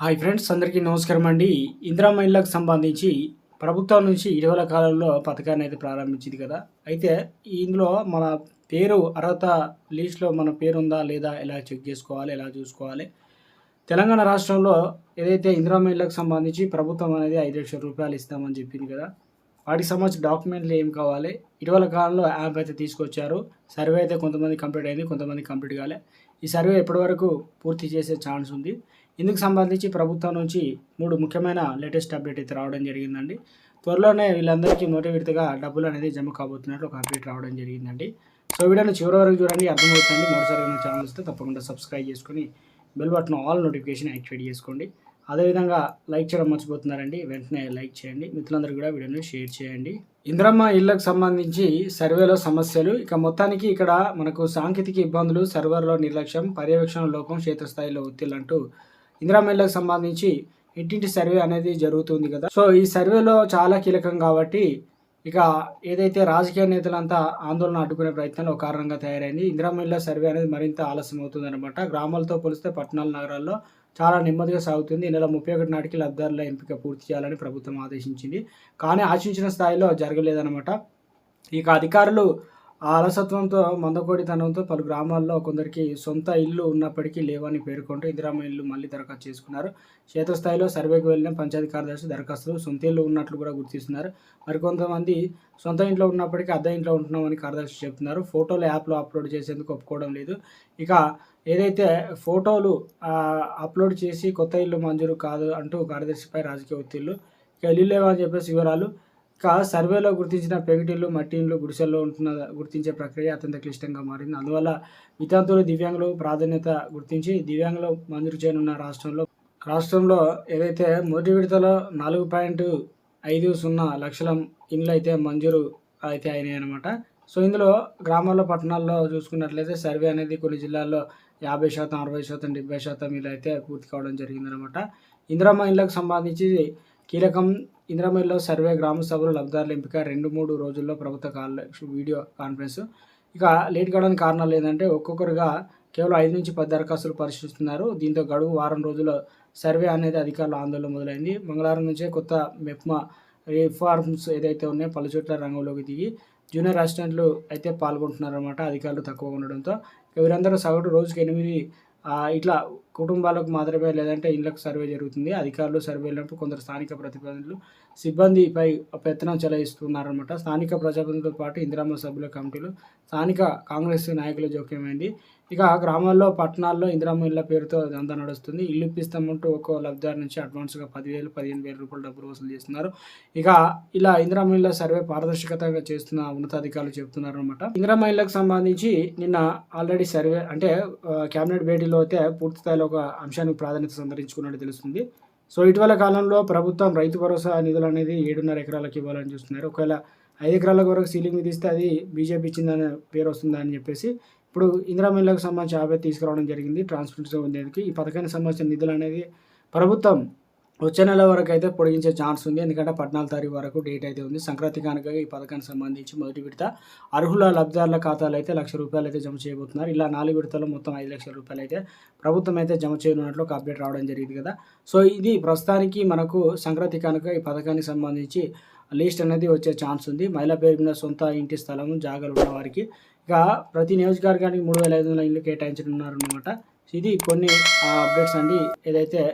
Hi friends అందరికీ నమస్కారం అండి. ఇందిరా మహిళలకు సంబంధించి ప్రభుత్వం నుంచి ఇటీవల కాలంలో పథకాన్ని అయితే ప్రారంభించింది కదా. అయితే ఇందులో మన పేరు అర్హత లిస్ట్లో మన పేరు ఉందా లేదా ఎలా చెక్ చేసుకోవాలి ఎలా చూసుకోవాలి? తెలంగాణ రాష్ట్రంలో ఏదైతే ఇందిరా మహిళలకు సంబంధించి ప్రభుత్వం అనేది ఐదు లక్షల రూపాయలు ఇస్తామని చెప్పింది కదా వాటికి సంబంధించిన డాక్యుమెంట్లు ఏం కావాలి? ఇటీవల కాలంలో యాప్ అయితే తీసుకొచ్చారు. సర్వే అయితే కొంతమంది కంప్లీట్ అయింది కొంతమంది కంప్లీట్ కాలే. ఈ సర్వే ఎప్పటివరకు పూర్తి చేసే ఛాన్స్ ఉంది. ఇందుకు సంబంధించి ప్రభుత్వం నుంచి మూడు ముఖ్యమైన లేటెస్ట్ అప్డేట్ అయితే రావడం జరిగిందండి. త్వరలోనే వీళ్ళందరికీ మొదటి విడతగా డబ్బులు అనేది జమ కాబోతున్నట్లు ఒక అప్డేట్ రావడం జరిగిందండి. సో వీడియోని చివరి వరకు చూడండి అర్థమవుతుంది మరోసారి మన ఛానల్ వస్తే తప్పకుండా సబ్స్క్రైబ్ చేసుకొని bell button all notification activate చేసుకోండి. అదేవిధంగా లైక్ చేయడం మర్చిపోతున్నారండి. వెంటనే లైక్ చేయండి. మిత్రులందరూ కూడా వీడియోని షేర్ చేయండి. ఇంద్రమ్మ ఇళ్ళకు సంబంధించి సర్వేలో సమస్యలు. ఇక మొత్తానికి ఇక్కడ మనకు సాంకేతిక ఇబ్బందులు సర్వర్లో నిర్లక్ష్యం పర్యవేక్షణ లోపం క్షేత్రస్థాయిలో ఒత్తిళ్ళంటూ అంటూ సంబంధించి ఇంటింటి సర్వే అనేది జరుగుతుంది కదా. సో ఈ సర్వేలో చాలా కీలకం కాబట్టి ఇక ఏదైతే రాజకీయ నేతలంతా ఆందోళన అడ్డుకునే ప్రయత్నంలో ఒక కారణంగా తయారైంది ఇందిరామేళ్ళ సర్వే అనేది మరింత ఆలస్యం అవుతుంది అనమాట గ్రామాలతో పోలిస్తే పట్టణాల నగరాల్లో చాలా నెమ్మదిగా సాగుతుంది. నెల ముప్పై ఒకటి నాటికి లబ్ధారుల ఎంపిక పూర్తి చేయాలని ప్రభుత్వం ఆదేశించింది. కానీ ఆశించిన స్థాయిలో జరగలేదనమాట ఇక అధికారులు ఆ అలసత్వంతో మందకోడితనంతో పలు గ్రామాల్లో కొందరికి సొంత ఇల్లు ఉన్నప్పటికీ లేవని పేర్కొంటూ ఇందిరామ ఇల్లు మళ్ళీ దరఖాస్తు చేసుకున్నారు. క్షేత్రస్థాయిలో సర్వేకి వెళ్ళిన పంచాయతీ కార్యదర్శి దరఖాస్తులు సొంత ఇల్లు ఉన్నట్లు కూడా గుర్తిస్తున్నారు మరికొంతమంది సొంత ఇంట్లో ఉన్నప్పటికీ అద్దె ఇంట్లో ఉంటున్నామని కార్యదర్శి చెప్తున్నారు. ఫోటోలు యాప్లో అప్లోడ్ చేసేందుకు ఒప్పుకోవడం లేదు. ఇక ఏదైతే ఫోటోలు అప్లోడ్ చేసి కొత్త ఇల్లు మంజూరు కాదు అంటూ కార్యదర్శిపై రాజకీయ ఒత్తిళ్ళు ఇక ఇల్లు లేవని చెప్పేసి వివరాలు ఇక సర్వేలో గుర్తించిన పెగిటిళ్ళు మట్టిళ్ళు గుడిసెల్లో ఉంటున్న గుర్తించే ప్రక్రియ అత్యంత క్లిష్టంగా మారింది. అందువల్ల వితంతువులు దివ్యాంగులు ప్రాధాన్యత గుర్తించి దివ్యాంగులు మంజూరు చేయనున్న రాష్ట్రంలో రాష్ట్రంలో ఏదైతే మొదటి విడతలో నాలుగు పాయింట్ ఐదు సున్నా లక్షల ఇండ్లు అయితే మంజూరు అయితే అయినాయి అనమాట సో ఇందులో గ్రామాల్లో పట్టణాల్లో చూసుకున్నట్లయితే సర్వే అనేది కొన్ని జిల్లాల్లో యాభై శాతం అరవై శాతం డెబ్బై శాతం ఇలా అయితే పూర్తి కావడం జరిగిందనమాట ఇందిరమ్మ ఇండ్లకు సంబంధించి కీలకం ఇందిరమ్మ సర్వే గ్రామ సభలు లబ్ధిదారుల ఎంపిక రెండు మూడు రోజుల్లో ప్రభుత్వ కాల్ వీడియో కాన్ఫరెన్స్. ఇక లేట్ కావడానికి కారణాలు ఏంటంటే ఒక్కొక్కరుగా కేవలం ఐదు నుంచి పది దరఖాస్తులు పరిశీలిస్తున్నారు. దీంతో గడువు వారం రోజుల సర్వే అనేది అధికారుల ఆందోళన మొదలైంది. మంగళవారం నుంచే కొత్త మెప్మా రిఫార్మ్స్ ఏదైతే ఉన్నాయో పలు చోట్ల రంగంలోకి దిగి జూనియర్ అసిస్టెంట్లు అయితే పాల్గొంటున్నారన్నమాట అధికారులు తక్కువ ఉండడంతో. వీరందరూ సగటు రోజుకి ఎనిమిది ఇట్లా కుటుంబాలకు మాత్రమే లేదంటే ఇళ్ళకు సర్వే జరుగుతుంది. అధికారులు సర్వే వెళ్ళినప్పుడు కొందరు స్థానిక ప్రతినిధులు సిబ్బందిపై పెత్తనం చెలాయిస్తున్నారన్నమాట. స్థానిక ప్రజాప్రతినిధులతో పాటు ఇందిరామ సభ్యుల కమిటీలు స్థానిక కాంగ్రెస్ నాయకుల జోక్యమైంది ఇక గ్రామాల్లో పట్టణాల్లో ఇందిరామ ఇళ్ళ పేరుతో దందా నడుస్తుంది. ఇల్లు ఇప్పిస్తామంటూ ఒక్కో లబ్ధిదారు నుంచి అడ్వాన్స్గా పదివేలు పదిహేను వేల రూపాయలు డబ్బులు వసూలు చేస్తున్నారు. ఇక ఇలా ఇందిరామ ఇళ్ళ సర్వే పారదర్శకతగా చేస్తున్న ఉన్నతాధికారులు చెబుతున్నారు అనమాట ఇందిరామ ఇళ్ళకు సంబంధించి నిన్న ఆల్రెడీ సర్వే అంటే కేబినెట్ భేటీలో అయితే పూర్తి స్థాయిలో ఒక అంశానికి ప్రాధాన్యత సంతరించుకున్నట్టు తెలుస్తుంది. సో ఇటీవల కాలంలో ప్రభుత్వం రైతు భరోసా నిధులు అనేది ఏడున్నర ఎకరాలకు ఇవ్వాలని చూస్తున్నారు. ఒకవేళ ఐదు ఎకరాల వరకు సీలింగ్ మీద అది బీజేపీ ఇచ్చిందనే పేరు వస్తుందా అని చెప్పేసి ఇప్పుడు ఇందిరా మిల్లకు సంబంధించి ఆపే తీసుకురావడం జరిగింది. ట్రాన్స్పరెన్సీ ఉండేందుకు ఈ పథకానికి సంబంధించిన నిధులు అనేది ప్రభుత్వం వచ్చే నెల వరకు అయితే పొడిగించే ఛాన్స్ ఉంది. ఎందుకంటే పద్నాలుగు తారీఖు వరకు డేట్ అయితే ఉంది. సంక్రాంతి కనుక ఈ పథకానికి సంబంధించి మొదటి విడత అర్హుల లబ్ధిదారుల ఖాతాలు అయితే లక్ష రూపాయలు అయితే జమ చేయబోతున్నారు. ఇలా నాలుగు విడతలు మొత్తం ఐదు లక్షల రూపాయలు అయితే ప్రభుత్వం అయితే జమ చేయనున్నట్లు ఒక అప్డేట్ రావడం జరిగింది కదా. సో ఇది ప్రస్తుతానికి మనకు సంక్రాంతి కనుక ఈ పథకానికి సంబంధించి లిస్ట్ అనేది వచ్చే ఛాన్స్ ఉంది. మహిళా పేరు మీద సొంత ఇంటి స్థలం జాగాలు ఉన్న వారికి ఇక ప్రతి నియోజకవర్గానికి మూడు వేల ఐదు వందల ఇల్లు కేటాయించనున్నారు అనమాట ఇది కొన్ని అప్డేట్స్ అండి. ఏదైతే